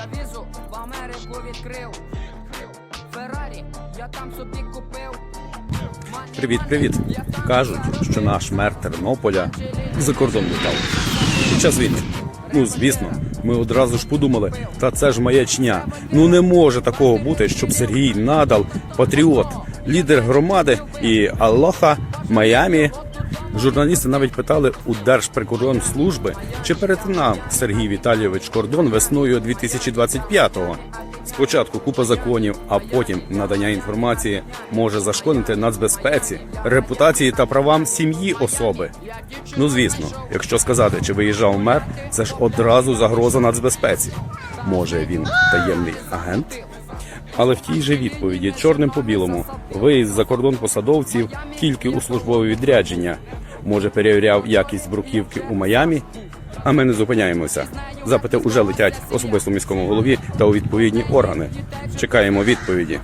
Я візу в Америку відкрив. Феррарі, я там собі купив. Привіт, привіт. Кажуть, що наш мер Тернополя за кордон літав. Під час війни. Ну, звісно, ми одразу ж подумали, та це ж маячня. Ну не може такого бути, щоб Сергій Надал, патріот, лідер громади і Алоха Майамі. Журналісти навіть питали у Держприкордонслужби, чи перетинав Сергій Віталійович кордон весною 2025-го. Спочатку купа законів, а потім надання інформації може зашкодити нацбезпеці, репутації та правам сім'ї особи. Ну звісно, якщо сказати, чи виїжджав мер, це ж одразу загроза нацбезпеці. Може він таємний агент? Але в тій же відповіді чорним по білому виїзд за кордон посадовців тільки у службове відрядження. Може перевіряв якість бруківки у Майамі. А ми не зупиняємося. Запити уже летять особисто міському голові та у відповідні органи. Чекаємо відповіді.